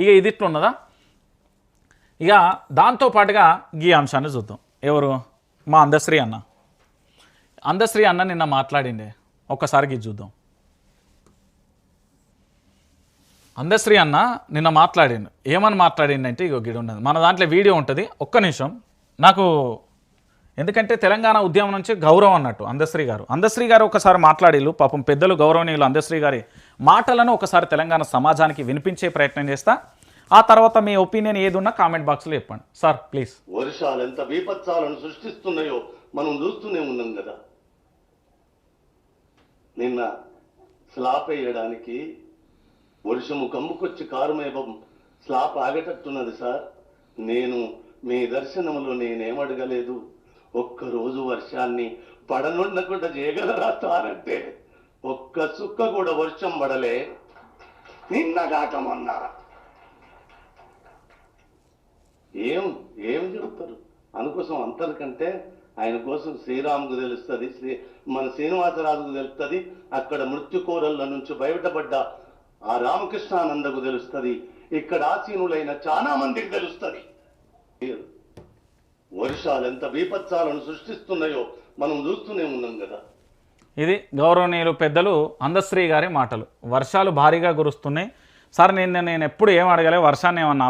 ఇక ఇది ఇట్లున్నదా ఇక దాంతో పాటుగా ఈ అంశాన్ని చూద్దాం. ఎవరు? మా అందశ్రీ అన్న. అందశ్రీ అన్న నిన్న మాట్లాడిండే. ఒక్కసారికి ఇది చూద్దాం. అందశ్రీ అన్న నిన్న మాట్లాడిండు. ఏమని మాట్లాడిండంటే ఇగో గిడి ఉన్నది మన దాంట్లో వీడియో ఉంటుంది. ఒక్క నిమిషం. నాకు ఎందుకంటే తెలంగాణ ఉద్యమం నుంచి గౌరవం అన్నట్టు అందశ్రీ గారు. అందశ్రీ గారు ఒకసారి మాట్లాడిల్లు పాపం పెద్దలు గౌరవనీయులు అందశ్రీ గారి మాటలను ఒకసారి తెలంగాణ సమాజానికి వినిపించే ప్రయత్నం చేస్తా. ఆ తర్వాత మీ ఒపీనియన్ ఏది ఉన్నా కామెంట్ బాక్స్లో చెప్పండి. Sir please. వర్షాలు ఎంత బీపత్సాలను సృష్టిస్తున్నాయో మనం చూస్తూనే ఉన్నాం కదా. నిన్న స్లాప్ వేయడానికి వర్షము కమ్ముకొచ్చి కారుమేపం స్లాప్ ఆగేటట్టున్నది సార్. నేను మీ దర్శనంలో నేనేమడగలేదు ఒక్కరోజు వర్షాన్ని పడనుండకుండా చేయగలరా తారంటే ఒక్క చుక్క కూడా వర్షం పడలే. నిన్నగాక మొన్న. ఏం ఏం చెప్తారు అందుకోసం అంతరికంటే ఆయన కోసం శ్రీరాముకు తెలుస్తుంది శ్రీ మన శ్రీనివాసరాజుకు తెలుస్తుంది అక్కడ మృత్యుకోరళ్ళ నుంచి బయటపడ్డ ఆ రామకృష్ణానందకు తెలుస్తుంది ఇక్కడ ఆసీనులైన చాలా మందికి తెలుస్తుంది. వర్షాలు ఎంత బీపత్సాలను సృష్టిస్తున్నాయో మనం చూస్తూనే ఉన్నాం కదా. ఇది గౌరవనీయులు పెద్దలు అందశ్రీ గారి మాటలు. వర్షాలు భారీగా కురుస్తున్నాయి. సార్ నేను నేను ఎప్పుడు ఏం అడగలే? వర్షాన్ని ఏమన్నా